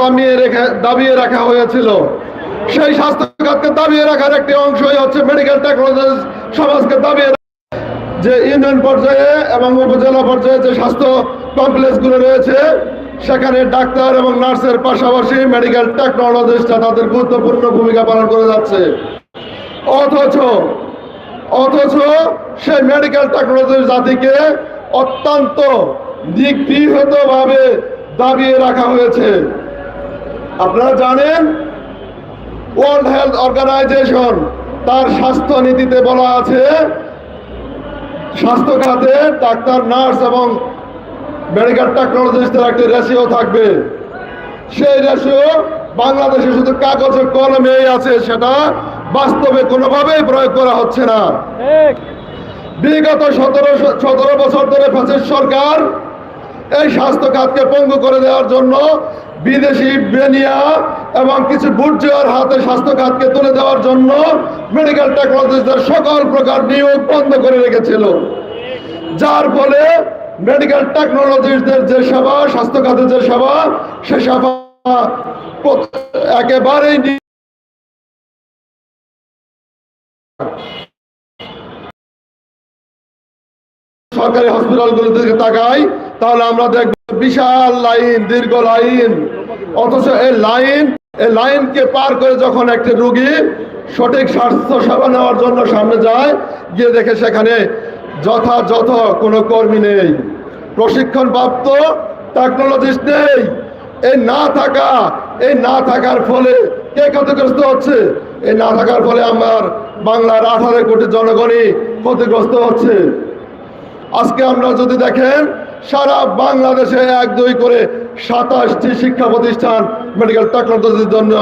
দমিয়ে রেখে, দাবিয়ে রাখা হয়েছিল। সেই দাবিয়ে রাখার একটি অংশই হচ্ছে মেডিকেল টেকনোলজি সমাজকে দাবিয়ে যে ইউনিয়ন পর্যায়ে এবং উপজেলা পর্যায়ে যে স্বাস্থ্য কমপ্লেক্সগুলো রয়েছে, সেখানে ডাক্তার এবং নার্সের পাশাপাশি মেডিকেল টেকনোলজিস্টরা তাদের গুরুত্বপূর্ণ ভূমিকা পালন করে যাচ্ছে। অথচ অথচ সেই মেডিকেল টেকনোলজির জাতিকে অত্যন্ত নিগৃহীতভাবে দাবিয়ে রাখা হয়েছে। আপনারা জানেন ওয়ার্ল্ড হেলথ অর্গানাইজেশন তার স্বাস্থ্য নীতিতে বলা আছে স্বাস্থ্য খাতে ডাক্তার নার্স এবং মেডিকেল টেকনোলজিস্টের একটি রেশিও থাকবে। সেই রেশিও বাংলাদেশে শুধু কাগজে কলমে আছে সেটা বাস্তবে কোনোভাবেই প্রয়োগ করা হচ্ছে না। বিগত সতেরো সতেরো বছর ধরে ফ্যাসিস্ট সরকার এই স্বাস্থ্য খাতকে পঙ্গু করে দেওয়ার জন্য বিদেশি বেনিয়া এবং কিছু বুর্জুয়ার হাতে স্বাস্থ্য খাতকে তুলে দেওয়ার জন্য মেডিকেল টেকনোলজিস্টদের সকল প্রকার নিয়োগ বন্ধ করে রেখেছিল। যার ফলে মেডিকেল টেকনোলজিস্টদের যে সেবা স্বাস্থ্য খাতের যে সেবা, সে সেবা একেবারেই সরকারি হসপিটালগুলো দিকে তাকাই, তাহলে আমরা দেখব বিশাল লাইন, দীর্ঘ লাইন। অথচ এই লাইন, এই লাইনকে পার করে যখন একটি রুগী সঠিক স্বাস্থ্য সেবা নেওয়ার জন্য সামনে যায়, গিয়ে দেখে সেখানে যথাযথ কোনো কর্মী নেই। প্রশিক্ষণপ্রাপ্ত টেকনোলজিস্ট নেই। এই না থাকা, এই না থাকার ফলে কে ক্ষতিগ্রস্ত হচ্ছে? এই না থাকার ফলে আমার বাংলার আঠারো কোটি জনগণই ক্ষতিগ্রস্ত হচ্ছে। আজকে আমরা যদি দেখেন, সারা বাংলাদেশে এক দুই করে সাতাশটি শিক্ষা প্রতিষ্ঠান মেডিকেল টেকনোলজির জন্য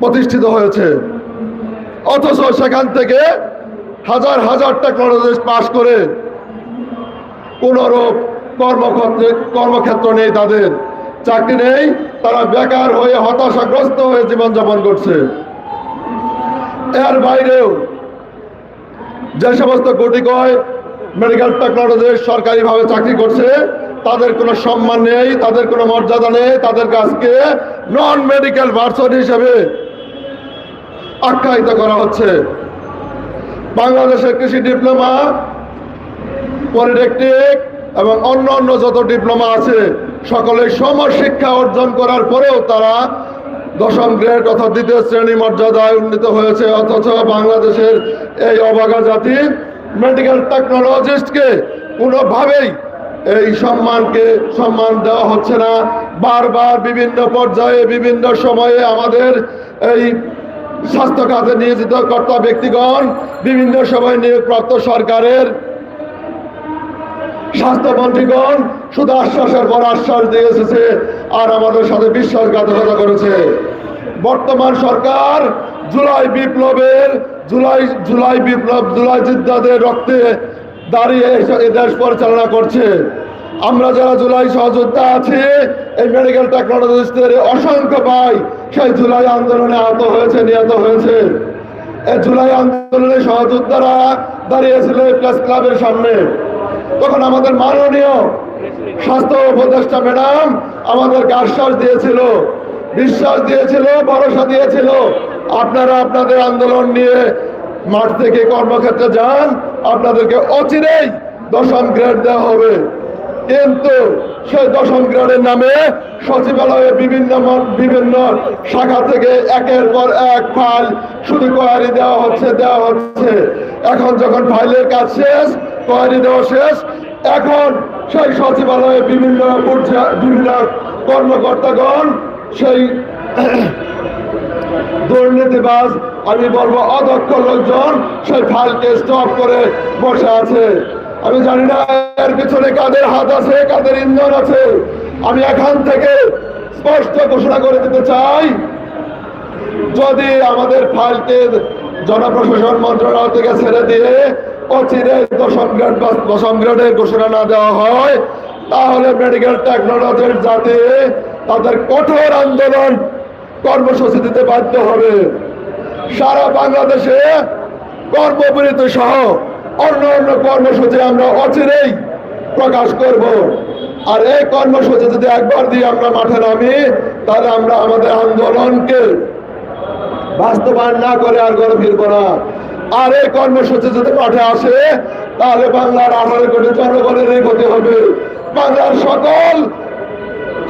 প্রতিষ্ঠিত হয়েছে। অথচ সেখান থেকে হাজার হাজার টেকনোলজিস্ট পাশ করে কোনোরূপ কর্মক্ষেত্রে কর্মক্ষেত্র নেই তাদের। চাকরি নেই, তারা বেকার হয়ে হতাশাগ্রস্ত হয়ে জীবনযাপন করছে। এর বাইরেও যে সমস্ত কোটি কয় মেডিকেল টেকনোলজি সরকারিভাবে চাকরি করছে। তাদের কোনো সম্মান নেই, তাদের কোনো মর্যাদা নেই, তাদের কাজকে নন মেডিকেল ভার্সন হিসেবে আখ্যায়িত করা হচ্ছে। বাংলাদেশের কৃষি ডিপ্লোমা, পলিটেকনিক এবং অন্য অন্য যত ডিপ্লোমা আছে, সকলে সমশিক্ষা অর্জন করার পরেও তারা দশম গ্রেড অর্থাৎ দ্বিতীয় শ্রেণি মর্যাদায় উন্নীত হয়েছে। অথচ বাংলাদেশের এই অবাগা জাতি মেডিকেল টেকনোলজিস্টকে কোনোভাবেই এই সম্মানকে সম্মান দেওয়া হচ্ছে না। বারবার বিভিন্ন পর্যায়ে, বিভিন্ন সময়ে আমাদের এই স্বাস্থ্য খাতে নিয়োজিত কর্তা ব্যক্তিগণ, বিভিন্ন সময় নিয়োগপ্রাপ্ত সরকারের স্বাস্থ্যমন্ত্রীগণ শুধু আশ্বাসের পর আশ্বাস দিয়ে এসেছে আর আমাদের সাথে বিশ্বাসঘাতকতা করেছে। বর্তমান সরকার জুলাই বিপ্লবের, জুলাই জুলাই বিপ্লব, জুলাই যোদ্ধাদের রক্তে দাঁড়িয়ে এ- এ দেশ পরিচালনা করছে। আমরা যারা জুলাই সহযোদ্ধা আছি, এই মেডিকেল টেকনোলজিস্টদের অসংখ্য পাই সেই জুলাই আন্দোলনে আহত হয়েছে, নিহত হয়েছে। এই জুলাই আন্দোলনে সহযোদ্ধারা দাঁড়িয়েছিল এই প্রেস ক্লাবের সামনে। তখন আমাদের মাননীয় স্বাস্থ্য উপদেষ্টা ম্যাডাম আমাদেরকে আশ্বাস দিয়েছিল বিশ্বাস দিয়েছিল, ভরসা দিয়েছিল। আপনারা আপনাদের আন্দোলন নিয়ে মাঠ থেকে কর্মক্ষেত্রে যান, আপনাদেরকে অচিরেই দশম গ্রেড দেওয়া হবে। কিন্তু সেই দশম গ্রেডের নামে সচিবালয়ে বিভিন্ন বিভিন্ন শাখা থেকে একের পর এক ফাইল শুধু কোয়ারি দেওয়া হচ্ছে দেওয়া হচ্ছে। এখন যখন ফাইলের কাজ শেষ, কোয়ারি দেওয়া শেষ, এখন সেই সচিবালয়ে বিভিন্ন বিভিন্ন কর্মকর্তাগণ সেই দুর্নীতিবাজ, আমি বলব অদক্ষ লোকজন সেই ফাইলকে স্টপ করে বসে আছে। আমি জানি না এর পিছনে কাদের হাত আছে, কাদের ইন্ধন আছে। আমি এখান থেকে স্পষ্ট ঘোষণা করে দিতে চাই, যদি আমাদের ফাইলকে জনপ্রশাসন মন্ত্রণালয় থেকে ছেড়ে দিয়ে অচিরে দশম গ্রেড বা দশম গ্রেডের ঘোষণা না দেওয়া হয়, তাহলে মেডিকেল টেকনোলজির যাতে তাদের কঠোর আন্দোলন কর্মসূচি দিতে বাধ্য হবে। সারা বাংলাদেশে কর্মবিরতি সহ অন্য অন্য কর্মসূচি আমরা অচিরেই প্রকাশ করব। আর এই কর্মসূচি যদি একবার দিয়ে আমরা মাঠে নামি, তাহলে আমরা আমাদের আন্দোলনকে বাস্তবায়ন না করে আর ঘরে ফিরব না। আর এই কর্মসূচি যদি মাঠে আসে, তাহলে বাংলার আঠারো কোটি জনগণের ক্ষতি হবে। বাংলার সকল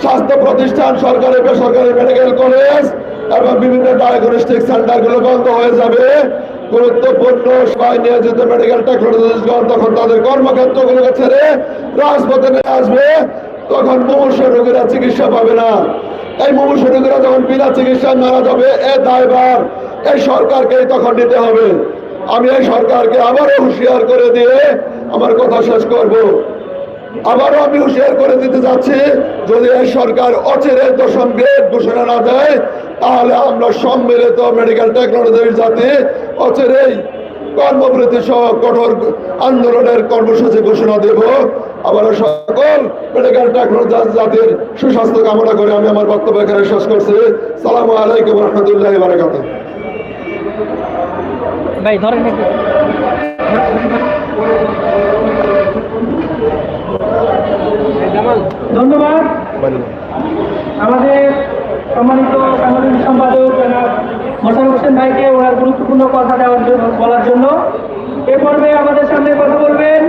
স্বাস্থ্য প্রতিষ্ঠান, সরকারি বেসরকারি মেডিকেল কলেজ এবং বিভিন্ন ডায়াগনস্টিক সেন্টারগুলো বন্ধ হয়ে যাবে। গুরুত্বপূর্ণ সবাই নিয়োজিত মেডিকেল টেকনোলজিগণ তখন তাদের কর্মক্ষেত্রগুলোকে ছেড়ে রাজপথে নিয়ে আসবে। তখন মুমূর্ষ রোগীরা চিকিৎসা পাবে না। এই মুমূর্ষ রোগীরা যখন বিনা চিকিৎসায় মারা যাবে, এ দায়ভার এই সরকারকেই তখন নিতে হবে। আমি এই সরকারকে আবারও হুঁশিয়ার করে দিয়ে আমার কথা শেষ করব। আবারও আমি হুঁশিয়ার করে দিতে যাচ্ছি, যদি এই সরকার অচিরে দশম গ্রেড ঘোষণা না দেয়, তাহলে আমরা সম্মিলিত মেডিকেল টেকনোলজির জাতি অচিরেই কর্মবৃত্তি সহ কঠোর আন্দোলনের কর্মসূচি ঘোষণা দেব। আবার সকল মেডিকেল টেকনোলজি জাতির সুস্বাস্থ্য কামনা করে আমি আমার বক্তব্য এখানে শেষ করছি। সালামু আলাইকুম রহমতুল্লাহ বারাকাত ভাই, ধরেন ধন্যবাদ। আমাদের সম্মানিত সাংগঠনিক সম্পাদক জনাব হোসেন ভাইকে ওনার গুরুত্বপূর্ণ কথা দেওয়ার জন্য, বলার জন্য। এ পর্বে আমাদের সামনে কথা বলবেন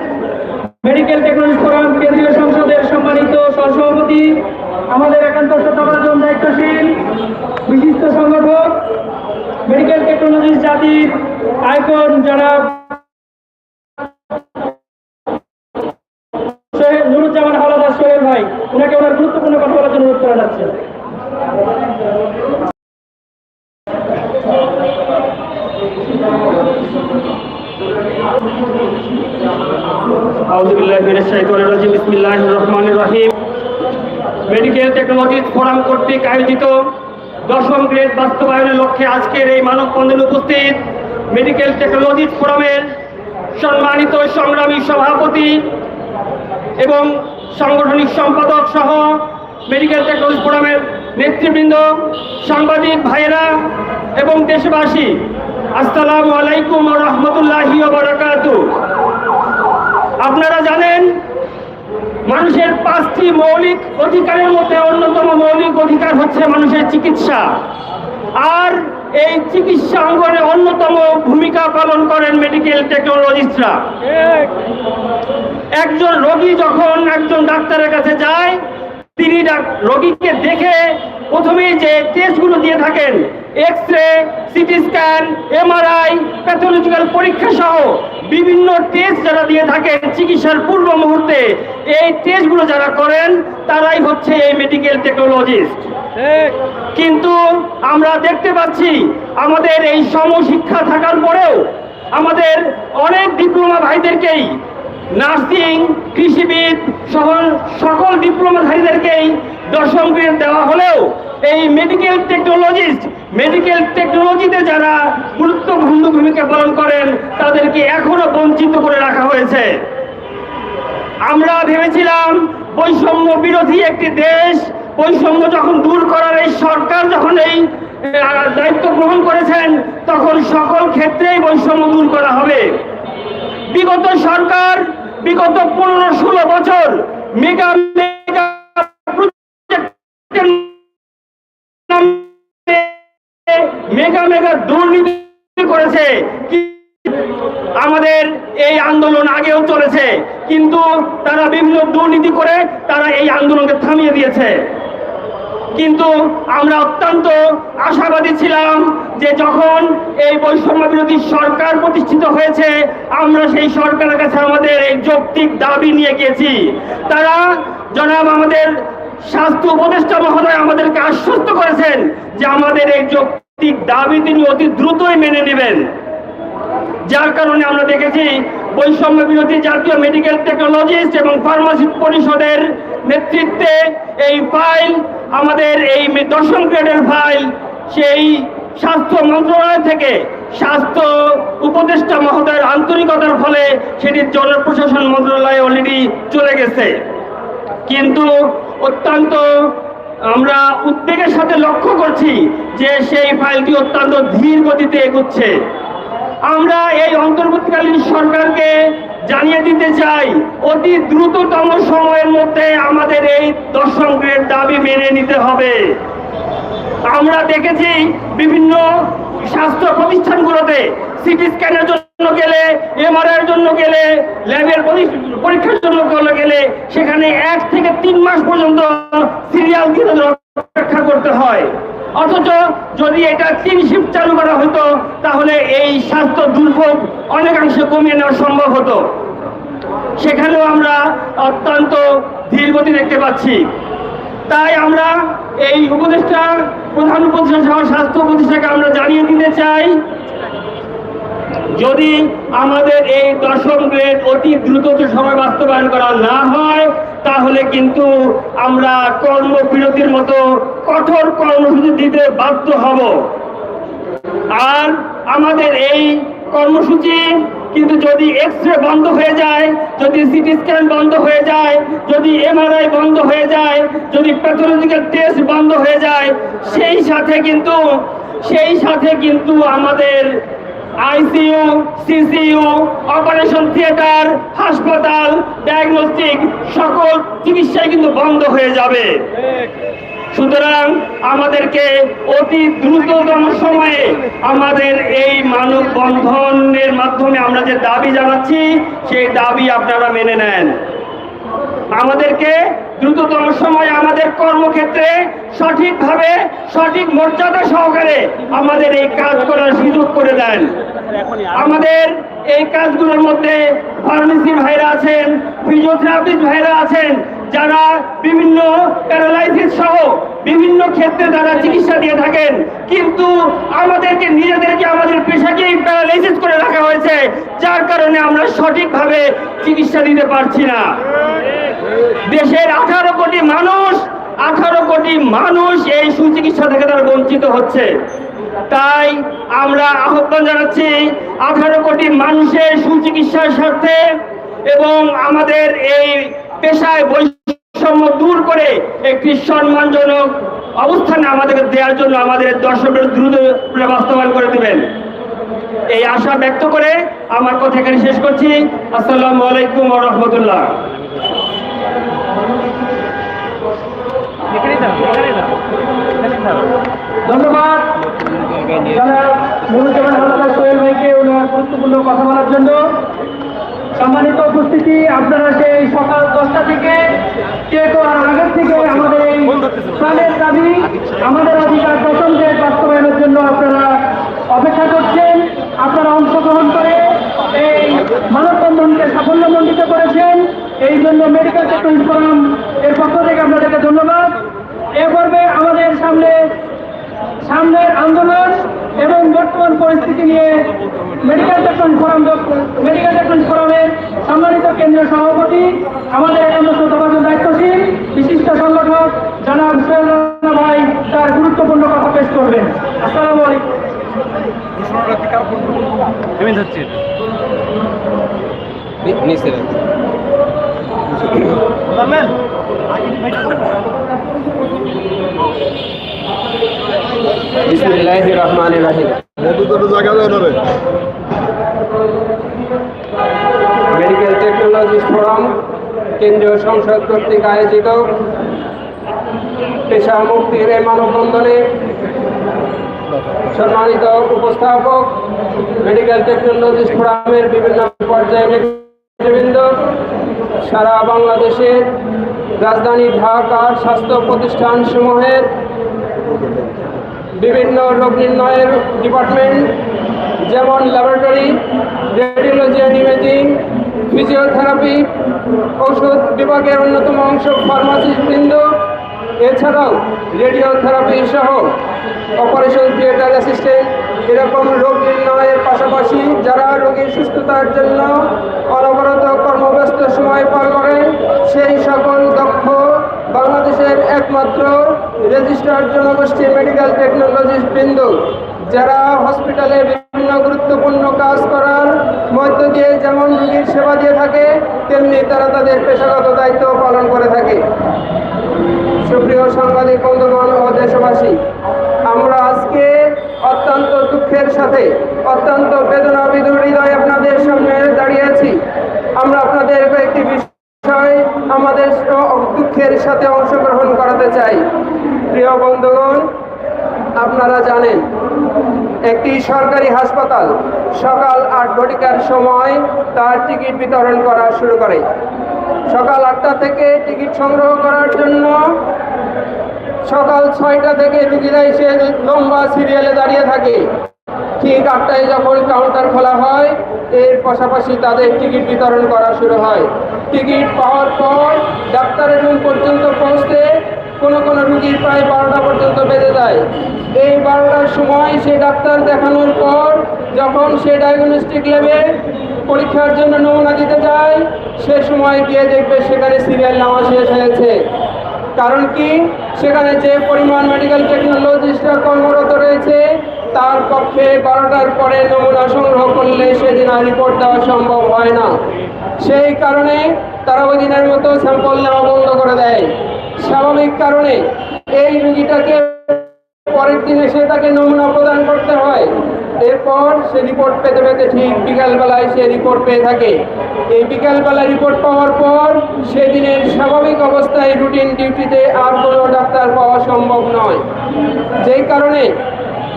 মেডিকেল টেকনোলজি ফোরাম কেন্দ্রীয় সংসদের সম্মানিত সহসভাপতি, আমাদের একান্ত শতভাজন দায়িত্বশীল বিশিষ্ট সংগঠক, মেডিকেল টেকনোলজি জাতির আইকন যারা ওনাকে ওনার গুরুত্বপূর্ণ কথা বলার জন্য অনুরোধ করা যাচ্ছে। রহিম। মেডিকেল টেকনোলজি ফোরাম কর্তৃক আয়োজিত দশম গ্রেড বাস্তবায়নের লক্ষ্যে আজকের এই মানব মানববন্ধনে উপস্থিত মেডিকেল টেকনোলজি ফোরামের সম্মানিত সংগ্রামী সভাপতি এবং সাংগঠনিক সম্পাদক সহ মেডিকেল টেকনোলজি ফোরামের নেতৃবৃন্দ, সাংবাদিক ভাইয়েরা এবং দেশবাসী, আসসালামু আলাইকুম রহমতুল্লাহি বারাকাতু। আপনারা জানেন, মানুষের পাঁচটি মৌলিক অধিকারের মধ্যে অন্যতম মৌলিক অধিকার হচ্ছে মানুষের চিকিৎসা। আর এই চিকিৎসা অঙ্গনে অন্যতম ভূমিকা পালন করেন মেডিকেল টেকনোলজিস্টরা একজন রোগী যখন একজন ডাক্তারের কাছে যায় তিনি রোগীকে দেখে প্রথমেই যে টেস্টগুলো দিয়ে থাকেন X ray CT scan MRI pathological পরীক্ষা সহ বিভিন্ন টেস্ট যারা দিয়ে থাকেন চিকিৎসার পূর্ব মুহূর্তে এই টেস্টগুলো যারা করেন তারাই হচ্ছে এই মেডিকেল টেকনোলজিস্ট কিন্তু আমরা দেখতে পাচ্ছি আমাদের এই সমশিক্ষা থাকার পরেও আমাদের অনেক ডিপ্লোমা ভাইদেরকেই নার্সিং, কৃষিবিদ সহ সকল ডিপ্লোমাধারীদেরকেই দশম গ্রেড দেওয়া হলেও এই মেডিকেল টেকনোলজিস্ট মেডিকেল টেকনোলজিতে যারা গুরুত্বপূর্ণ ভূমিকা পালন করেন, তাদেরকে এখনও বঞ্চিত করে রাখা হয়েছে। আমরা ভেবেছিলাম বৈষম্য বিরোধী একটি দেশ, বৈষম্য যখন দূর করার এই সরকার যখন এই দায়িত্ব গ্রহণ করেছেন, তখন সকল ক্ষেত্রেই বৈষম্য দূর করা হবে। বিগত সরকার বিগত পনেরো ষোলো বছর মেগা মেগা মেগা মেগা দুর্নীতি করেছে। আমাদের এই আন্দোলন আগেও চলেছে, কিন্তু তারা বিভিন্ন দুর্নীতি করে তারা এই আন্দোলনকে থামিয়ে দিয়েছে। কিন্তু আমরা অত্যন্ত আশাবাদী ছিলাম যে যখন এই বৈষম্য বিরোধী সরকার প্রতিষ্ঠিত হয়েছে, আমরা সেই সরকারের কাছে আমাদের এই যৌক্তিক দাবি নিয়ে গিয়েছি। তারা জনাব আমাদের স্বাস্থ্য উপদেষ্টা মহোদয় আমাদেরকে আশ্বস্ত করেছেন যে আমাদের এই যৌক্তিক দাবি তিনি অতি দ্রুতই মেনে নেবেন। যার কারণে আমরা দেখেছি বৈষম্য বিরোধী জাতীয় মেডিকেল টেকনোলজিস্ট এবং ফার্মাসি পরিষদের নেতৃত্বে এই ফাইল আমাদের এই দশম গ্রেডের ফাইল সেই স্বাস্থ্য মন্ত্রণালয় থেকে স্বাস্থ্য উপদেষ্টা মহোদয়ের আন্তরিকতার ফলে সেটি জনপ্রশাসন মন্ত্রণালয়ে অলরেডি চলে গেছে। কিন্তু অত্যন্ত আমরা উদ্বেগের সাথে লক্ষ্য করছি যে সেই ফাইলটি অত্যন্ত ধীর গতিতে এগুচ্ছে। আমরা এই অন্তর্বর্তীকালীন সরকারকে জানিয়ে দিতে চাই, অতি দ্রুততম সময়ের মধ্যে আমাদের এই গ্রেড দাবি মেনে নিতে হবে। আমরা দেখেছি বিভিন্ন স্বাস্থ্য প্রতিষ্ঠানগুলোতে সিটি স্ক্যানের জন্য গেলে এমআরআই এর জন্য গেলে, ল্যাবের পরীক্ষার জন্য গেলে গেলে সেখানে এক থেকে তিন মাস পর্যন্ত সিরিয়াল দিয়ে অপেক্ষা করতে হয়। অথচ যদি এটা তিন শিফট চালু করা হতো, তাহলে এই স্বাস্থ্য দুর্ভোগ অনেকাংশে কমিয়ে নেওয়া সম্ভব হতো। সেখানেও আমরা অত্যন্ত ধীর গতি দেখতে পাচ্ছি। তাই আমরা এই উপদেষ্টা প্রধান উপদেষ্টা সহ স্বাস্থ্য উপদেষ্টাকে আমরা জানিয়ে দিতে চাই যদি আমাদের এই দশম গ্রেড অতি দ্রুত সময় বাস্তবায়ন করা না হয়, তাহলে কিন্তু আমরা কর্মবিরতির মতো কঠোর কর্মসূচি দিতে বাধ্য হব। আর আমাদের এই কর্মসূচি কিন্তু যদি এক্স রে বন্ধ হয়ে যায়, যদি সিটি স্ক্যান বন্ধ হয়ে যায়, যদি এমআরআই বন্ধ হয়ে যায়, যদি প্যাথোলজিক্যাল টেস্ট বন্ধ হয়ে যায়, সেই সাথে কিন্তু, সেই সাথে কিন্তু আমাদের আইসিইউ, সিসিইউ, অপারেশন থিয়েটার, হাসপাতাল, ডায়াগনস্টিক, সকল চিকিৎসাই কিন্তু বন্ধ হয়ে যাবে। সুতরাং আমাদেরকে অতি দ্রুততম সময়ে আমাদের এই মানব বন্ধনের মাধ্যমে আমরা যে দাবি জানাচ্ছি, সেই দাবি আপনারা মেনে নেন। আমাদেরকে দ্রুততম সময় আমাদের কর্মক্ষেত্রে সঠিকভাবে, সঠিক মর্যাদা সহকারে আমাদের এই কাজ করার সুযোগ করে দেন। আমাদের এই কাজগুলোর মধ্যে ফার্মেসি ভাইরা আছেন, ফিজিওথেরাপিস্ট ভাইরা আছেন যারা বিভিন্ন প্যারালাইসিস সহ বিভিন্ন ক্ষেত্রে তারা চিকিৎসা দিয়ে থাকেন, কিন্তু আমাদেরকে, নিজেদেরকে আমাদের পেশাকেই প্যারালাইসিস করে রাখা হয়েছে, যার কারণে আমরা সঠিকভাবে চিকিৎসা দিতে পারছি না। দেশের আঠারো কোটি মানুষ, আঠারো কোটি মানুষ এই সুচিকিৎসা থেকে তারা বঞ্চিত হচ্ছে। তাই আমরা আহ্বান জানাচ্ছি, আঠারো কোটি মানুষের সুচিকিৎসার স্বার্থে এবং আমাদের এই পেশায় বৈষম্য দূর করে একটি সম্মানজনক অবস্থানে আমাদেরকে দেওয়ার জন্য আমাদের দর্শকের দ্রুত বাস্তবায়ন করে দেবেন। এই আশা ব্যক্ত করে আমার কথা এখানে শেষ করছি। আসসালামু আলাইকুম রহমতুল্লাহ। ধন্যবাদ। মনুজ্জামান হালদার সোহেল ভাইকে ওনার গুরুত্বপূর্ণ কথা বলার জন্য। সম্মানিত উপস্থিতি, আপনারা সেই সকাল দশটা থেকে কে করার আগের থেকে আমাদের এই প্রাণের দাবি, আমাদের অধিকার যে বাস্তবায়নের জন্য আপনারা অপেক্ষা করছেন। আপনারা অংশগ্রহণ করে এই মানববন্ধনকে সাফল্যমণ্ডিত করেছেন। এই জন্য মেডিকেল টেকনোলজি ফোরাম এর পক্ষ থেকে আপনাদেরকে ধন্যবাদ। এ পর্বে আমাদের সামনে সামনের আন্দোলন এবং বর্তমান পরিস্থিতি নিয়ে medical technology forum medical technology ফোরামের সম্মানিত কেন্দ্রীয় সভাপতি, আমাদের একান্ত শ্রদ্ধাভাজন দায়িত্বশীল বিশিষ্ট সংগঠক জনাব সোহেল ভাই তার গুরুত্বপূর্ণ কথা পেশ করবেন। আসসালামু আলাইকুম। মেডিকেল টেকনোলজি ফোরাম কেন্দ্রীয় সংসদ কর্তৃক আয়োজিত পেশা মুক্তির এই মানববন্ধনে সম্মানিত উপস্থাপক মেডিকেল টেকনোলজি ফোরামের বিভিন্ন পর্যায়ে সারা বাংলাদেশের রাজধানী ঢাকার স্বাস্থ্য প্রতিষ্ঠানসমূহের বিভিন্ন রোগ নির্ণয়ের ডিপার্টমেন্ট যেমন laboratory radiology and imaging physiotherapy ঔষধ বিভাগের অন্যতম অংশ ফার্মাসিস্টবৃন্দ এছাড়াও রেডিওথেরাপি সহ অপারেশন থিয়েটার অ্যাসিস্ট্যান্ট এরকম রোগ নির্ণয়ের পাশাপাশি যারা রোগীর সুস্থতার জন্য অনবরত কর্মব্যস্ত সময় পার করেন, সেই সকল দক্ষ বাংলাদেশের একমাত্র রেজিস্টার্ড জনগোষ্ঠী মেডিকেল টেকনোলজিস্ট বৃন্দ, যারা হসপিটালে বিভিন্ন গুরুত্বপূর্ণ কাজ করার মধ্য দিয়ে যেমন রোগীর সেবা দিয়ে থাকে, তেমনি তারা তাদের পেশাগত দায়িত্ব পালন করে থাকে। সুপ্রিয় সাংবাদিক বন্ধুগণ ও দেশবাসী, আমরা আজকে অত্যন্ত দুঃখের সাথে, অত্যন্ত বেদনা বিদুর হৃদয় আপনাদের সামনে দাঁড়িয়ে আছি আপনারা জানেন একটি সরকারি হাসপাতাল সকাল আট ঘটিকার সময় তার টিকিট বিতরণ করা শুরু করে। সকাল আটটা থেকে টিকিট সংগ্রহ করার জন্য সকাল ছয়টা থেকে রুগীরা এসে লম্বা সিরিয়ালে দাঁড়িয়ে থাকে। ঠিক আটটায় যখন কাউন্টার খোলা হয়, এর পাশাপাশি তাদের টিকিট বিতরণ করা শুরু হয়। টিকিট পাওয়ার পর ডাক্তারের রুম পর্যন্ত পৌঁছতে কোনো কোনো রুগীর প্রায় বারোটা পর্যন্ত বেজে যায় এই বারোটার সময় সে ডাক্তার দেখানোর পর যখন সে ডায়াগনস্টিক ল্যাবে পরীক্ষার জন্য নমুনা দিতে যায়, সে সময় গিয়ে দেখবে সেখানে সিরিয়াল নেওয়া শেষ হয়েছে। কারণ কি? সেখানে যে পরিমাণ মেডিকেল টেকনোলজিস্টরা কর্মরত রয়েছে, তার পক্ষে বারোটার পরে নমুনা সংগ্রহ করলে সেদিন আর রিপোর্ট দেওয়া সম্ভব হয় না। সেই কারণে তারা ওই দিনের মতো স্যাম্পল নেওয়া বন্ধ করে দেয়। স্বাভাবিক কারণে এই রুগীটাকে পরের দিন এসে তাকে নমুনা প্রদান করতে হয়। এরপর সে রিপোর্ট পেতে পেতে ঠিক বিকালবেলায় সে রিপোর্ট পেয়ে থাকে। এই বিকালবেলা রিপোর্ট পাওয়ার পর সেদিনের স্বাভাবিক অবস্থায় রুটিন ডিউটিতে আর কোনো ডাক্তার পাওয়া সম্ভব নয়। যেই কারণে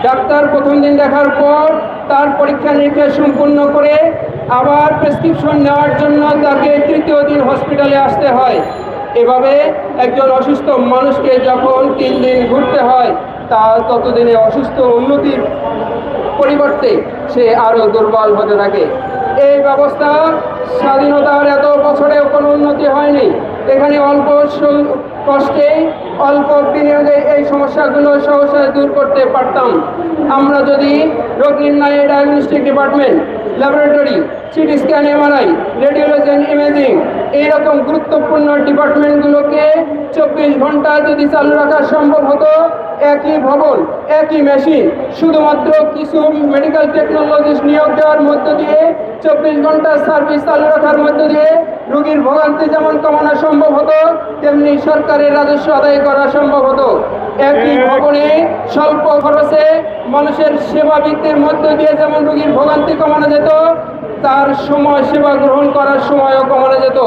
ডাক্তার প্রথম দিন দেখার পর তার পরীক্ষা নিরীক্ষা সম্পূর্ণ করে আবার প্রেসক্রিপশন নেওয়ার জন্য তাকে তৃতীয় দিন হসপিটালে আসতে হয়। এভাবে একজন অসুস্থ মানুষকে যখন তিন দিন ঘুরতে হয় তা ততদিনে অসুস্থ উন্নতির পরিবর্তে সে আরও দুর্বল হতে থাকে। এই ব্যবস্থা স্বাধীনতার এত বছরেও কোনো উন্নতি হয়নি। এখানে অল্প কষ্টে, অল্প বিনিয়োগে এই সমস্যাগুলো সহসায় দূর করতে পারতাম। আমরা যদি রোগ নির্ণয় diagnostic department laboratory CT scan MRI radiology imaging এইরকম গুরুত্বপূর্ণ ডিপার্টমেন্টগুলোকে চব্বিশ ঘণ্টা যদি চালু রাখা সম্ভব হতো একই ভবন একই মেশিন শুধুমাত্র কিছু মেডিকেল টেকনোলজিস্ট নিয়োগ দেওয়ার মধ্য দিয়ে চব্বিশ ঘণ্টা সার্ভিস চালু রাখার মধ্য দিয়ে রোগীর ভোগান্তি যেমন কমানো সম্ভব হতো তেমনি সরকারের রাজস্ব আদায় করা সম্ভব হতো। একই ভবনে স্বল্প খরচে মানুষের সেবা বৃদ্ধির মধ্য দিয়ে যেমন রোগীর ভোগান্তি কমানো যেত তার সময় সেবা গ্রহণ করার সময়ও কমানো যেত।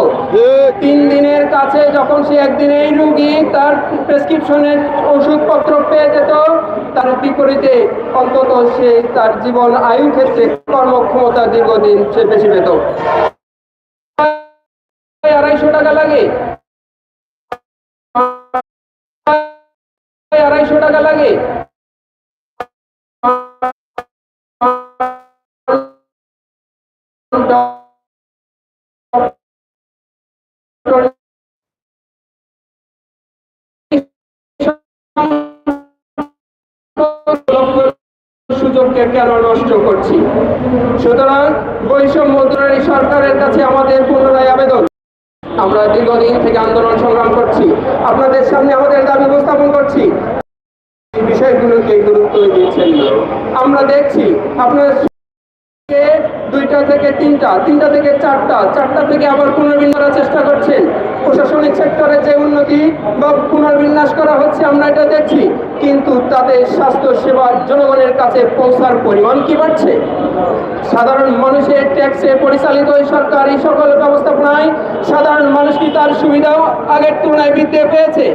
তিন দিনের কাছে যখন সে একদিনেই রুগী তার প্রেসক্রিপশনের ওষুধপত্র পেয়ে যেত তার বিপরীতে অন্তত সে তার জীবন আয়ু ক্ষেত্রে কর্মক্ষমতা দীর্ঘদিন সে বেশি পেত। আড়াইশো টাকা লাগে। কেন নষ্ট করছি? সুতরাং বৈষম্য দূরের সরকারের কাছে আমাদের পুনরায় আবেদন। আমরা দীর্ঘদিন থেকে আন্দোলন সংগ্রাম করছি। আপনাদের সামনে আমাদের দাবি উপস্থাপন করছি। বিষয়গুলোকে গুরুত্ব দিয়েছেন আমরা দেখছি আপনার দুইটা থেকে তিনটা তিনটা থেকে চারটা চারটা থেকে আবার পুনর্বিন্যাস চেষ্টা করছেন। প্রশাসনিক সেক্টরে যে উন্নতি বা পুনর্বিন্যাস করা হচ্ছে, আমরা এটা দেখছি। কিন্তু তাদের স্বাস্থ্য সেবা জনগণের কাছে পৌঁছার পরিমাণ কি বাড়ছে? সাধারণ মানুষের ট্যাক্সে পরিচালিত সরকার, এই সকল ব্যবস্থাপনায় সাধারণ মানুষ কি তার সুবিধাও আগের তুলনায় বৃদ্ধি পেয়েছে?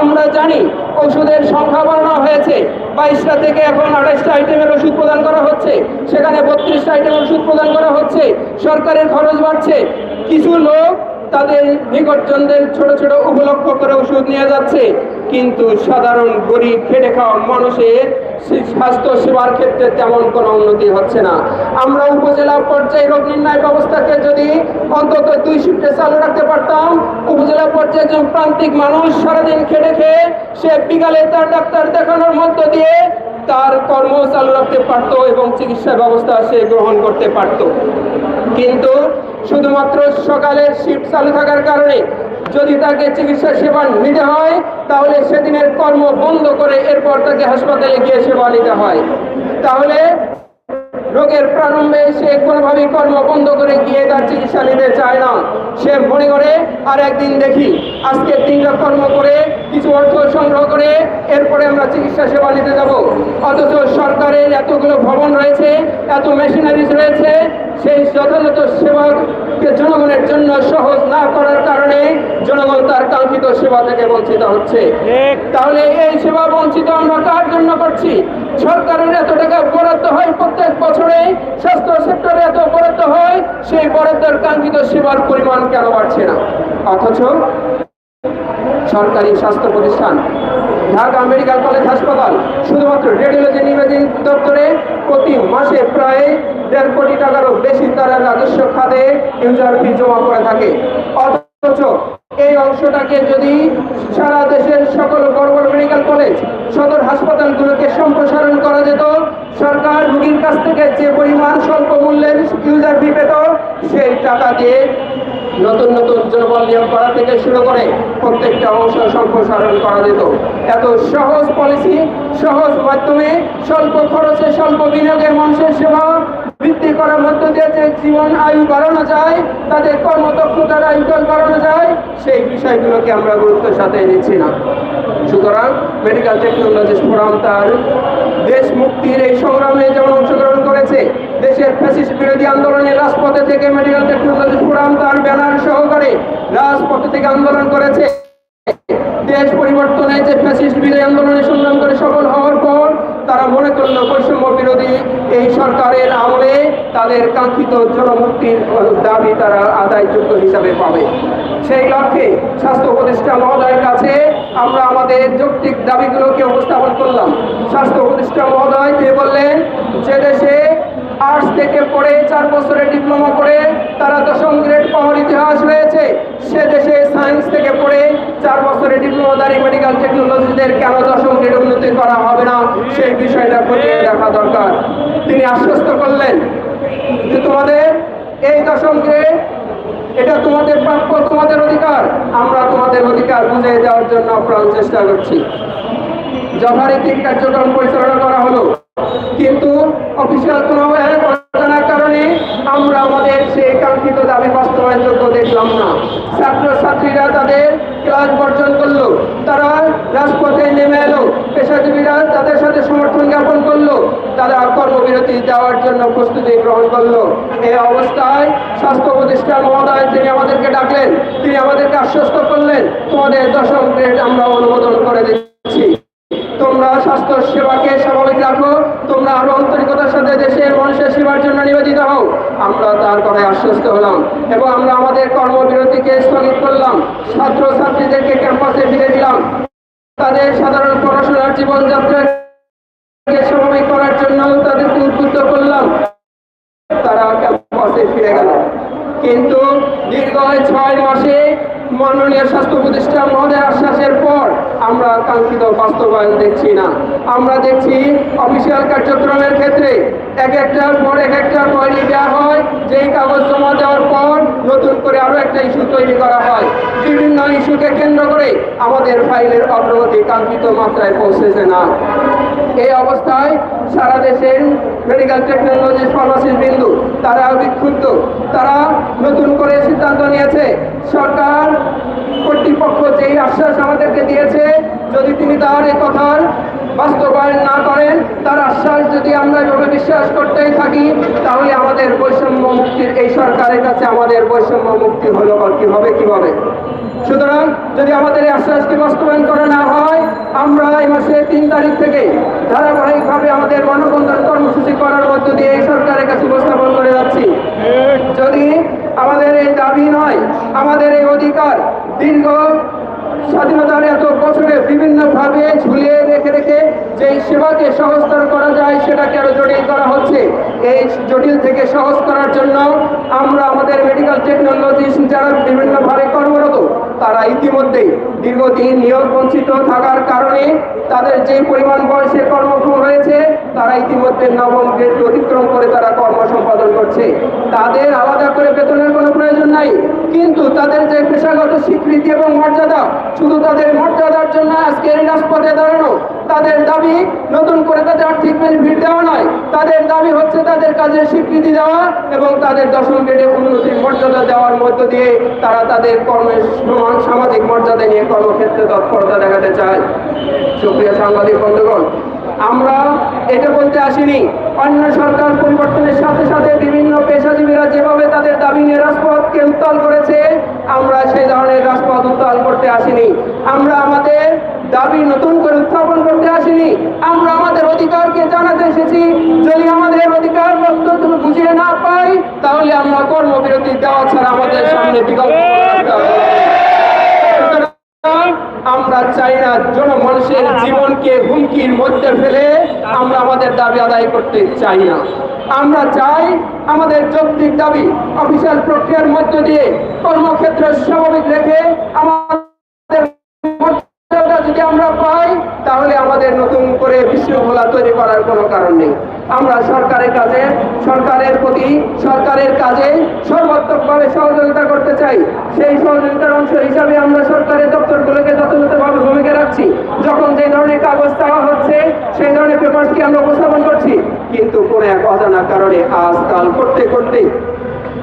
আমরা জানি ওষুধের সংখ্যা বাড়ানো হয়েছে। বাইশটা থেকে এখন আঠাশটা আইটেমের ওষুধ প্রদান করা হচ্ছে। সেখানে বত্রিশটা আইটেমের ওষুধ প্রদান করা হচ্ছে। সরকারের খরচ বাড়ছে। কিছু লোক তাদের নিকটজনদের ছোট ছোট উপলক্ষ করে ওষুধ নিয়ে যাচ্ছে। কিন্তু সাধারণ গরিব, খেটে খাওয়া মানুষের স্বাস্থ্য সেবার ক্ষেত্রে তেমন কোনো উন্নতি হচ্ছে না। আমরা উপজেলা পর্যায়ে রোগ নির্ণয় ব্যবস্থাকে যদি অন্তত দুই শিফটে চালু রাখতে পারতাম, উপজেলা পর্যায়ে একজন প্রান্তিক মানুষ সারাদিন খেটে খেয়ে সে বিকালে তার ডাক্তার দেখানোর মধ্য দিয়ে তার কর্ম চালু রাখতে পারতো এবং চিকিৎসা ব্যবস্থা সে গ্রহণ করতে পারতো। কিন্তু শুধুমাত্র সকালের শিফট চালু থাকার কারণে যদি তাকে চিকিৎসা সেবা নিতে হয়, তাহলে সেদিনের কর্ম বন্ধ করে এরপর তাকে হাসপাতালে গিয়ে সেবা নিতে হয়। তাহলে রোগের প্রারম্ভে সে কোনোভাবেই কর্ম বন্ধ করে গিয়ে তার চিকিৎসা নিতে চায় না। সে মনে করে, আর একদিন দেখি আজকে দিনটা কর্ম করে, কিছু অর্থ সংগ্রহ করে, এরপরে আমরা চিকিৎসা সেবা নিতে যাব। অথচ সরকারের এতগুলো ভবন রয়েছে, এত মেশিনারিজ রয়েছে, সেই যথাযথ সেবা কে জনগণের জন্য সহজ না করার কারণে জনগণ তার কাঙ্ক্ষিত সেবা থেকে বঞ্চিত হচ্ছে। তাহলে এই সেবা বঞ্চিত আমরা কার জন্য করছি? সরকারের এত টাকা বরাদ্দ হয় প্রত্যেক বছরে স্বাস্থ্য সেক্টরে এত বরাদ্দ হয় সেই বরাদ্দের কাঙ্ক্ষিত সেবার পরিমাণ কেন বাড়ছে না? অথচ সরকারি স্বাস্থ্য প্রতিষ্ঠান ঢাকা মেডিকেল কলেজ হাসপাতাল শুধুমাত্র রেডিওলজি দপ্তরে প্রতি মাসে প্রায় দেড় কোটি টাকারও বেশি তারা রাজস্ব খাতে ইউজার ফি জমা করে থাকে। অথচ এই অংশটাকে যদি সারা দেশের সকল বড় বড় মেডিকেল কলেজ সদর হাসপাতালগুলোকে সম্প্রসারণ করা যেত, সরকার রোগীর কাছ থেকে যে পরিমাণ স্বল্প মূল্যের ইউজার ফি পেত, সেই টাকা দিয়ে নতুন নতুন জনবল নিয়োগ করা থেকে শুরু করে প্রত্যেকটা অংশ সম্প্রসারণ করা যেত। এত সহজ পলিসি সহজ মাধ্যমে স্বল্প খরচে, স্বল্প বিনিয়োগে মানুষের সেবা বৃদ্ধি করার মধ্য দিয়ে যে জীবন আয়ু বাড়ানো যায়, তাদের কর্মদক্ষতার আয়ু বাড়ানো যায়, সেই বিষয়গুলোকে আমরা গুরুত্বের সাথে নিচ্ছি না। সুতরাং মেডিকেল টেকনোলজিস্ট ফোরাম তার দেশ মুক্তির এই সংগ্রামে যেমন অংশগ্রহণ করেছে দেশের ফ্যাসিস্ট বিরোধী আন্দোলনে রাজপথে থেকে মেডিকেল টেকনোলজি ফোরাম তার ব্যানার সহকারে রাজপথে থেকে আন্দোলন করেছে। দেশ পরিবর্তনে যে ফ্যাসিস্ট বিরোধী আন্দোলনে সংগ্রাম করে সফল হওয়ার পর তারা মনে করল বৈষম্য বিরোধী এই সরকারের আমলে তাদের কাঙ্ক্ষিত জনমুক্তির দাবি তারা আদায়যোগ্য হিসাবে পাবে। সেই লক্ষ্যে স্বাস্থ্য উপদেষ্টা মহোদয়ের কাছে আমরা আমাদের যৌক্তিক দাবিগুলোকে উপস্থাপন করলাম। স্বাস্থ্য উপদেষ্টা মহোদয় তিনি বললেন, যে দেশে আর্টস থেকে পড়ে চার বছরের ডিপ্লোমা করে তারা দশম গ্রেড পাওয়ার ইতিহাস রয়েছে। সে দেশে সায়েন্স থেকে পড়ে চার বছরের ডিপ্লোমাদারি মেডিকেল টেকনোলজিদের কেন দশম গ্রেড উন্নতি করা হবে না? সেই বিষয়টা খতিয়ে দেখা দরকার। তিনি আশ্বস্ত করলেন যে তোমাদের এই দশম গ্রেড, এটা তোমাদের প্রাপ্য, তোমাদের অধিকার। আমরা তোমাদের অধিকার বুঝিয়ে দেওয়ার জন্য আপ্রাণ চেষ্টা করছি। যথারীতি কার্যক্রম পরিচালনা করা হলো। কিন্তু অফিসিয়াল কোনো অজানার কারণে আমরা আমাদের সেই কাঙ্ক্ষিত দাবি বাস্তবায়নযোগ্য দেখলাম না। ছাত্র ছাত্রীরা তাদের ক্লাস বর্জন করল, তারা রাজপথে নেমে এলো, পেশাজীবীরা তাদের সাথে সমর্থন জ্ঞাপন করল, তারা কর্মবিরতি দেওয়ার জন্য প্রস্তুতি গ্রহণ করল। এই অবস্থায় স্বাস্থ্য প্রতিষ্ঠান মহোদয় তিনি আমাদেরকে ডাকলেন, তিনি আমাদেরকে আশ্বস্ত করলেন, তোমাদের দশম গ্রেড আমরা অনুমোদন করে দিচ্ছি। তোমরা স্বাস্থ্য সেবাকে স্বাভাবিক রাখো। তোমরা আরও আন্তরিকতার সাথে দেশের মানুষের সেবার জন্য নিবেদিত হও। আমরা তার কথায় আশ্বস্ত হলাম এবং আমরা আমাদের কর্মবিরতিকে স্থগিত করলাম। ছাত্র ছাত্রীদেরকে ক্যাম্পাসে ফিরে দিলাম। তাদের সাধারণ পড়াশোনার জীবনযাত্রাকে স্বাভাবিক করার জন্য তাদেরকে উদ্বুদ্ধ করলাম। তারা ক্যাম্পাসে ফিরে গেল। কিন্তু দীর্ঘ ছয় মাসে মাননীয় স্বাস্থ্য প্রতিষ্ঠান মহোদয় আশ্বাসের পর আমরা কাঙ্ক্ষিত বাস্তবায়ন দেখছি না। আমরা দেখছি অফিসিয়াল কার্যক্রমের ক্ষেত্রে এক একটার পর এক একটা কোয়ারি দেওয়া হয়। যেই কাগজ জমা দেওয়ার পর নতুন করে আরও একটা ইস্যু তৈরি করা হয়। বিভিন্ন ইস্যুকে কেন্দ্র করে আমাদের ফাইলের অগ্রগতি কাঙ্ক্ষিত মাত্রায় পৌঁছেছে না। এই অবস্থায় সারা দেশের মেডিকেল টেকনোলজি ফার্মাসির বিন্দু, তারা বিক্ষুব্ধ। তারা নতুন করে সিদ্ধান্ত নিয়েছে, সরকার কর্তৃপক্ষ যেই আশ্বাস আমাদেরকে দিয়েছে, যদি তিনি তার এই কথার বাস্তবায়ন না করেন, তার আশ্বাস যদি আমরা এভাবে বিশ্বাস করতেই থাকি, তাহলে আমাদের বৈষম্য মুক্তির এই সরকারের কাছে আমাদের বৈষম্য মুক্তি হলো কি হবে কীভাবে সুতরাং যদি আমাদের এই আশ্বাসকে বাস্তবায়ন করা না হয়, আমরা এই মাসের তিন তারিখ থেকে ধারাবাহিকভাবে আমাদের মানববন্ধন কর্মসূচি করার মধ্য দিয়ে এই সরকারের কাছে উপস্থাপন করে যাচ্ছি। যদি আমাদের এই দাবি নয়, আমাদের এই অধিকার দীর্ঘ স্বাধীনতার এত বছরে বিভিন্নভাবে ঝুলিয়ে রেখে রেখে যে সেবাকে সহজতর করা যায় সেটাকে আরও জটিল করা হচ্ছে এই জটিল থেকে সহজ করার জন্য আমরা আমাদের মেডিকেল টেকনোলজি যারা বিভিন্নভাবে কর্মরত, তারা ইতিমধ্যে দীর্ঘদিন নিয়োগ বঞ্চিত থাকার কারণে তাদের যে পরিমাণ বয়সে কর্মক্ষম হয়েছে তারা ইতিমধ্যে নবম গ্রেড অতিক্রম করে তারা কর্ম সম্পাদন করছে। তাদের আলাদা করে বেতনের কোনো প্রয়োজন নাই। কিন্তু তাদের যে পেশাগত স্বীকৃতি এবং মর্যাদা, শুধু তাদের মর্যাদার জন্য আজকের এই রাজপথে দাঁড়ানো, তাদের দাবি নতুন করে তাদের আর্থিক বেনিফিট দেওয়া নয়। তাদের দাবি হচ্ছে তাদের কাজের স্বীকৃতি দেওয়া এবং তাদের দশম গ্রেডে উন্নতির মর্যাদা দেওয়ার মধ্য দিয়ে তারা তাদের কর্মের সমান সামাজিক মর্যাদা নিয়ে কর্মক্ষেত্রে তৎপরতা দেখাতে চায়। সুপ্রিয় সাংবাদিক বন্ধুগণ আমরা এটা বলতে আসিনি। অন্য সরকার পরিবর্তনের সাথে সাথে বিভিন্ন পেশাজীবীরা যেভাবে তাদের দাবি নিয়ে রাজপথকে উত্তাল করেছে, আমরা সেই ধরনের রাজপথ উত্তাল করতে আসিনি। আমরা আমাদের দাবি নতুন করে উত্থাপন করতে আসিনি। আমরা আমাদের অধিকারকে জানাতে এসেছি। যদি আমাদের অধিকার বক্তব্য বুঝিয়ে না পাই, তাহলে আমরা কর্মবিরতি দেওয়া ছাড়া আমাদের সামনে বিকল্প আমরা চাই না জনমানুষের জীবনকে হুমকির মধ্যে ফেলে আমরা আমাদের দাবি আদায় করতে চাই না। আমরা চাই আমাদের যৌক্তিক দাবি অফিসিয়াল প্রক্রিয়ার মধ্য দিয়ে কর্মক্ষেত্র স্বাভাবিক রেখে আমাদের যদি আমরা পাই, তাহলে আমাদের নতুন করে বিশৃঙ্খলা তৈরি করার কোনো কারণ নেই। আমরা সরকারের কাছে সরকারের প্রতি সরকারের কাজে সর্বাত্মকভাবে সহযোগিতা করতে চাই। সেই সহযোগিতার অংশ হিসাবে আমরা সরকারের দপ্তরগুলোকে যথাযথভাবে ভূমিকা রাখছি। যখন যে ধরনের কাগজ দেওয়া হচ্ছে, সেই ধরনের পেপারসকে আমরা উপস্থাপন করছি? কিন্তু কোনো এক অজানা কারণে আজকাল করতে করতে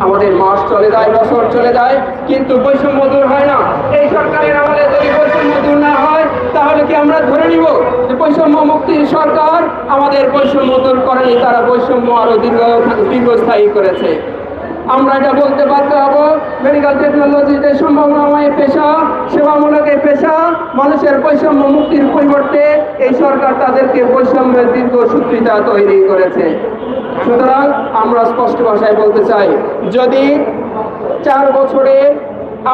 আমাদের মাস চলে যায়, বছর চলে যায়, কিন্তু বৈষম্য দূর হয় না। এই সরকারের আমলে যদি বৈষম্য দূর না হয়, তাহলে কি আমরা ধরে নিব যে বৈষম্য মুক্তির সরকার আমাদের বৈষম্য দূর করেনি, তারা বৈষম্য আরও দীর্ঘ দীর্ঘস্থায়ী করেছে। আমরা এটা বলতে বাধ্য হব মেডিকেল টেকনোলজিতে সম্ভাবনাময় পেশা, সেবামূলক এই পেশা, মানুষের বৈষম্য মুক্তির পরিবর্তে এই সরকার তাদেরকে বৈষম্যের দীর্ঘ সূত্রিতা তৈরি করেছে। সুতরাং আমরা স্পষ্ট ভাষায় বলতে চাই, যদি চার বছরে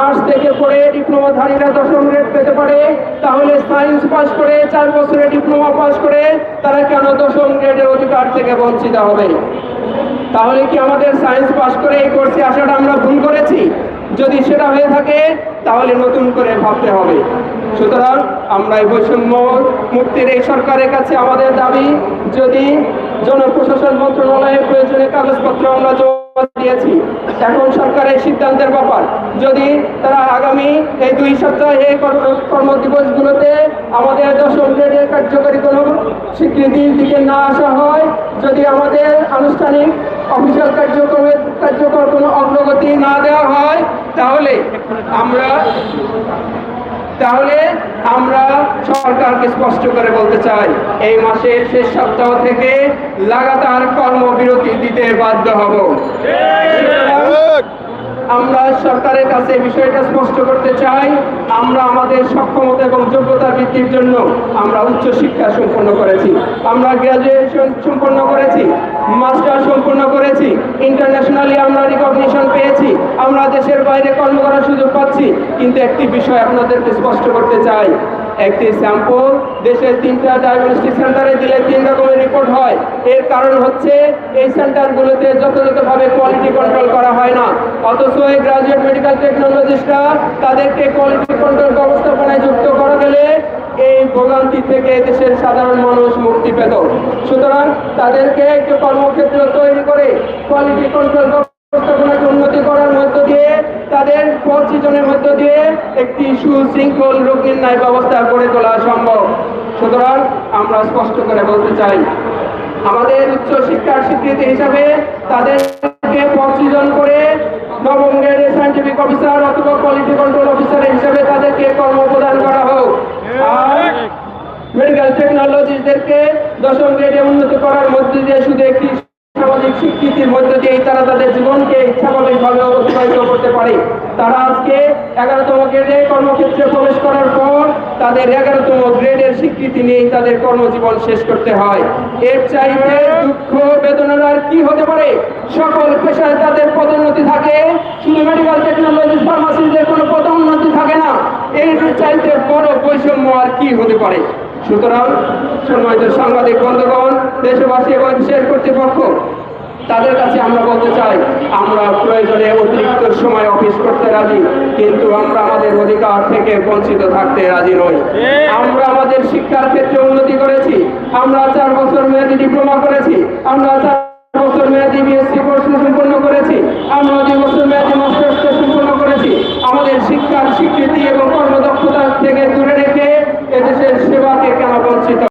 আর্টস থেকে পড়ে ডিপ্লোমাধারীরা দশম গ্রেড পেতে পারে, তাহলে সায়েন্স পাস করে চার বছরে ডিপ্লোমা পাস করে তারা কেন দশম গ্রেডের অধিকার থেকে বঞ্চিত হবে? তাহলে কি আমাদের সায়েন্স পাশ করে এই কোর্সে আসাটা আমরা ভুল করেছি? যদি সেটা হয়ে থাকে, তাহলে নতুন করে ভাবতে হবে। সুতরাং আমরা এই বৈষম্য মুক্তির এই সরকারের কাছে আমাদের দাবি, যদি জনপ্রশাসন মন্ত্রণালয়ের প্রয়োজনীয় কাগজপত্র আমরা দিয়েছি। এখন সরকারের সিদ্ধান্তের ব্যাপার। যদি তারা আগামী এই দুই সপ্তাহে কর্ম- কর্মদিবসগুলোতে আমাদের দশম গ্রেডের কার্যকরী কোনো স্বীকৃতির দিকে না আসা হয়, যদি আমাদের আনুষ্ঠানিক অফিসিয়াল কার্যক্রমের কার্যকর কোনো অগ্রগতি না দেওয়া হয়, তাহলে আমরা তাহলে আমরা সরকারকে স্পষ্ট করে বলতে চাই, এই মাসের শেষ সপ্তাহ থেকে লাগাতার কর্মবিরতি দিতে বাধ্য হব। আমরা সরকারের কাছে বিষয়টা স্পষ্ট করতে চাই, আমরা আমাদের সক্ষমতা এবং যোগ্যতা বৃদ্ধির জন্য আমরা উচ্চ শিক্ষা সম্পন্ন করেছি, আমরা গ্র্যাজুয়েশন সম্পন্ন করেছি মাস্টার সম্পন্ন করেছি ইন্টারন্যাশনালি আমরা রিকগনিশন পেয়েছি, আমরা দেশের বাইরে কর্ম করার সুযোগ পাচ্ছি, কিন্তু একটি বিষয় আপনাদেরকে স্পষ্ট করতে চাই একটি স্যাম্পল দেশের তিনটা ডায়াগনস্টিক সেন্টারে দিলে তিন রকমের রিপোর্ট হয়। এর কারণ হচ্ছে এই সেন্টারগুলোতে যথাযথভাবে কোয়ালিটি কন্ট্রোল করা হয় না। অথচ এই গ্রাজুয়েট মেডিকেল টেকনোলজিস্টরা তাদেরকে কোয়ালিটি কন্ট্রোল ব্যবস্থাপনায় যুক্ত করা গেলে এই ভোগান্তি থেকে দেশের সাধারণ মানুষ মুক্তি পেত। সুতরাং তাদেরকে একটি কর্মক্ষেত্র তৈরি করে কোয়ালিটি কন্ট্রোল উন্নতি করার মধ্য দিয়ে, তাদের পরিচিতনের মধ্য দিয়ে একটি সুশৃঙ্খল রোগ নির্ণয় ব্যবস্থা গড়ে তোলা সম্ভব। সুতরাং আমরা স্পষ্ট করে বলতে চাই, আমাদের উচ্চ শিক্ষার স্বীকৃতি হিসাবে তাদেরকে পরিচিজন করে নবম গ্রেডের অফিসার অথবা কোয়ালিটি কন্ট্রোল অফিসার হিসাবে তাদেরকে কর্ম প্রদান করা হোক। আর মেডিকেল টেকনোলজিদেরকে দশম গ্রেডে উন্নত করার মধ্যে দিয়ে শুধু একটি সামাজিক স্বীকৃতির মধ্য দিয়ে তারা তাদের জীবনকে স্বাভাবিকভাবে অতিবাহিত করতে পারে। তারা আজকে এগারোতম গ্রেডে কর্মক্ষেত্রে প্রবেশ করার পর তাদের এগারোতম গ্রেডের স্বীকৃতি নিয়েই তাদের কর্মজীবন শেষ করতে হয়। এর চাইতে দুঃখ, বেদনার আর কি হতে পারে? সকল পেশায় তাদের পদোন্নতি থাকে। শুধু মেডিকেল টেকনোলজি ফার্মাসিদের কোনো পদোন্নতি থাকে না। এর চাইতে বড় বৈষম্য আর কি হতে পারে? সুতরাং সম্মানিত সাংবাদিক বন্ধুগণ, দেশবাসী এবং দেশের কর্তৃপক্ষ, তাদের কাছে আমরা বলতে চাই, আমরা প্রয়োজনে অতিরিক্ত সময় অফিস করতে রাজি, কিন্তু আমরা আমাদের অধিকার থেকে বঞ্চিত থাকতে রাজি নই। আমরা আমাদের শিক্ষার ক্ষেত্রে উন্নতি করেছি, আমরা চার বছর মেয়াদী ডিপ্লোমা করেছি, আমরা চার বছর মেয়াদী বিএসসি কোর্স সম্পন্ন করেছি, আমরা দুই বছর মেয়াদী মাস্টার্স সম্পন্ন করেছি। আমাদের শিক্ষার স্বীকৃতি এবং que aquela voz se